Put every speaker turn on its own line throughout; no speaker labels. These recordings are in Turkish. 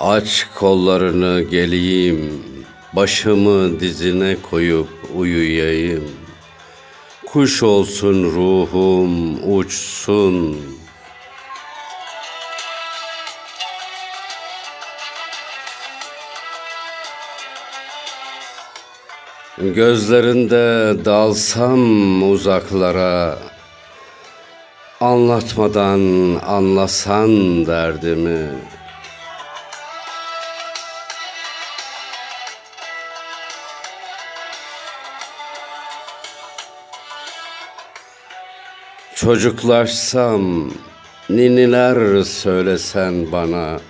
Aç kollarını geleyim, başımı dizine koyup uyuyayım. Kuş olsun ruhum uçsun. Gözlerinde dalsam uzaklara Anlatmadan anlasan derdimi Çocuklaşsam, niniler söylesen bana,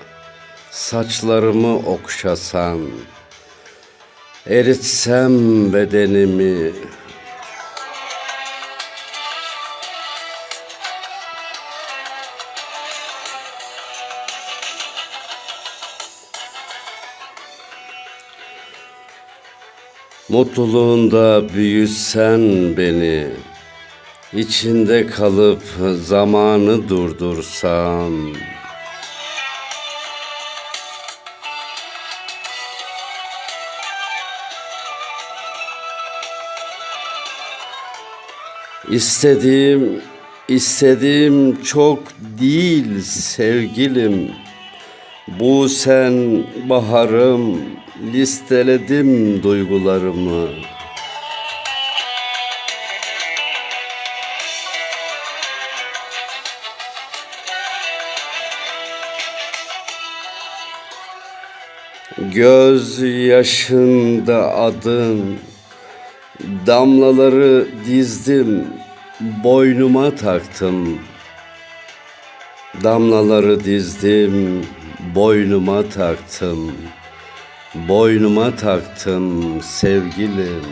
saçlarımı okşasan, eritsem bedenimi, mutluluğunda büyüsen beni, içinde kalıp zamanı durdursam, İstediğim, istediğim çok değil sevgilim. Bu sen baharım, listeledim duygularımı. Göz yaşında adın, damlaları dizdim, boynuma taktım. Damlaları dizdim, boynuma taktım. Boynuma taktım sevgilim.